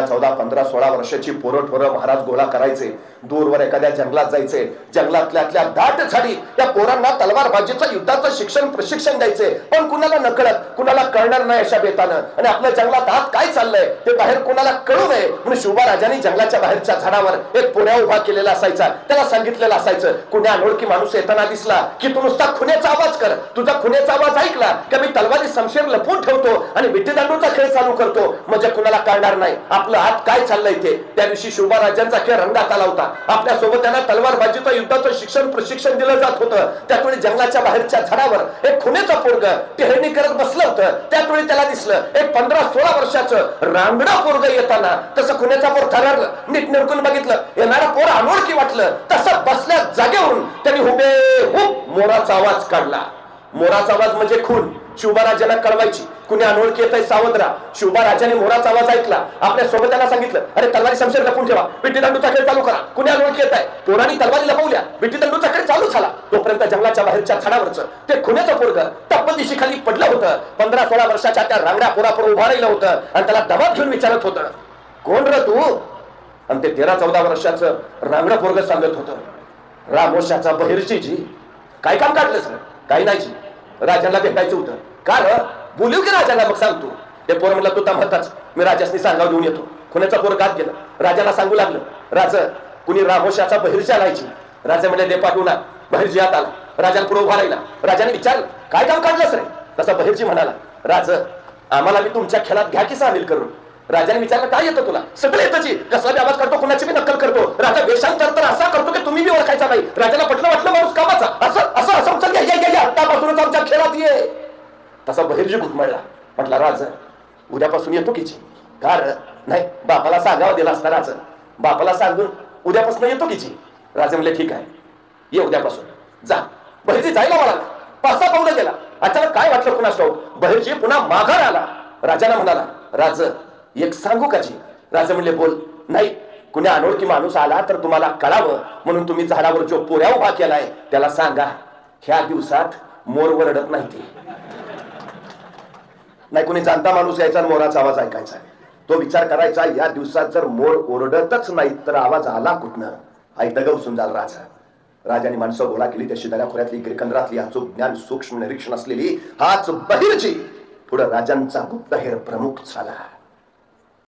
चौदा पंधरा सोळा वर्षाची पोरं ठोरं महाराज गोळा करायचे. दूरवर एखाद्या जंगलात जायचे. जंगलातल्या दाट झाडी या पोरांना तलवारबाजीचं युद्धाचं शिक्षण प्रशिक्षण द्यायचे. पण कुणाला नकळत कुणाला कळणार नाही अशा बेतानं. आणि आपल्या जंगलात आत काय चाललंय ते बाहेर कुणाला कळू नये. म्हणून शिवबा राजांनी जंगलाच्या बाहेरच्या झाडावर एक पुण्या उभा केलेला असायचा. त्याला सांगितलेलं असायचं कुण्या अनोळखी माणूस येताना दिसला की तू नुसता खुन्याचा आवाज कर. तुझा खुन्याचा आवाज ऐकला की मी तलवारी समशेर लपवून ठेवतो आणि विटीदांडूचा खेळ चालू करतो. म्हणजे कुणाला कळणार नाही. आपलं हात काय चाललंय इथे? त्या दिवशी शिवबाराजांचा खेळ रंगात आला होता. आपल्यासोबत त्यांना तलवारबाजीचं युद्धाचं शिक्षण प्रशिक्षण दिलं जात होतं. त्यावेळी जंगलाच्या बाहेरच्या झाडावर एक खुनेचं पोरग टेहळणी करत बसलं होतं. त्यावेळी त्याला दिसलं एक पंधरा सोळा वर्षाचं रांगडा पोरग येताना. तसं खुण्याचा पोर थरारलं नीट निरकून बघितलं. येणारा पोर अनोळखी वाटलं. तसं बसल्या जागेवरून त्यांनी हुबे हुब मोराचा आवाज काढला. मोराचा आवाज म्हणजे खून. शिवबाराजाला कळवायची. कुणी अनोळखी येत सावध राहा. शिवबाराजाने मोराचा आवाज ऐकला. आपल्या सोबत्याला सांगितलं अरे तलवारी शमशेर लपून ठेवा. विटी दंडूचा खेळ चालू करा. कुणी अनोळखी येत आहे पोरांनी तलवारी लपवल्या विट्टी दंडूचा खेळ चालू झाला. तोपर्यंत जंगलाच्या बाहेरच्या झाडावरचं ते खुण्याचं पोरग तब्बल दिशी खाली पडलं होतं. पंधरा सोळा वर्षाच्या त्या रांगड्या पोरापुर उभा राहिलं होतं आणि त्याला दबात घेऊन विचारत होतं कोण र तू? आणि ते तेरा चौदा वर्षाचं रांगडं पोरग सांगत होतं रामोशाचा बहिरची जी. काय काम काढलं सर काही नाही जी. राजांना भेटायचं होतं. का र बोलू की राजांना मग सांगतो. ते पोर म्हणलं तू तमहताच मी राजासनी सांगाव देऊन येतो. खुण्याचा पोर गात गेला. राजाला सांगू लागलं राजा कुणी रामोशाचा बहिरची लायची राजा म्हणजे दे पाठवू ना. बहिरजी आत आला. राजाला पुढे उभा राहिला. राजाने विचारलं काय काम काढलंस रे? तसा बहिरजी म्हणाला राज आम्हाला मी तुमच्या खेळात घ्या की सामील करून. राजाने विचारलं काय येतं तुला? सगळं येतं जी. कसला बी आवाज करतो कुणाची बी नक्कल करतो. राजा वेशांतर तर असा करतो की तुम्ही बी ओळखायचा नाही. राजाला पटलं वाटलं माणूस कामाचा. ये तसा बहिर्जी घुटमळला. म्हटला राज उद्यापासून येतो किची जी? नाही बापाला सांगावा दिला असता राज. बापाला सांगून उद्यापासून येतो किची राजे म्हणले ठीक आहे. ये उद्यापासून. जा. बहिर्जी जायला मला पाच सहा पावलं गेला. अचानक काय वाटलं कुणास ठाऊक बहिर्जी पुन्हा माघार आला. राजाला म्हणाला राज एक सांगू काची राजे म्हणले बोल. नाही कुणी अनोळखी माणूस आला तर तुम्हाला कळावं. म्हणून तुम्ही झाडावर जो पोऱ्या उभा केलाय त्याला सांगा. ह्या दिवसात मोर वरडत नाही ते. नाही कोणी जाणता माणूस यायचा मोराचा आवाज ऐकायचा. तो विचार करायचा या दिवसात जर मोर ओरडतच नाही तर आवाज आला कुठनं? ऐकतं गवसून झाला राजा. राजाने माणसं गोळा केली त्या शिदाऱ्या खोऱ्यातली गिरकंदरातली अचूक ज्ञान सूक्ष्म निरीक्षण असलेली हाच बहिरची पुढे राजांचा गुप्तहेर प्रमुख झाला.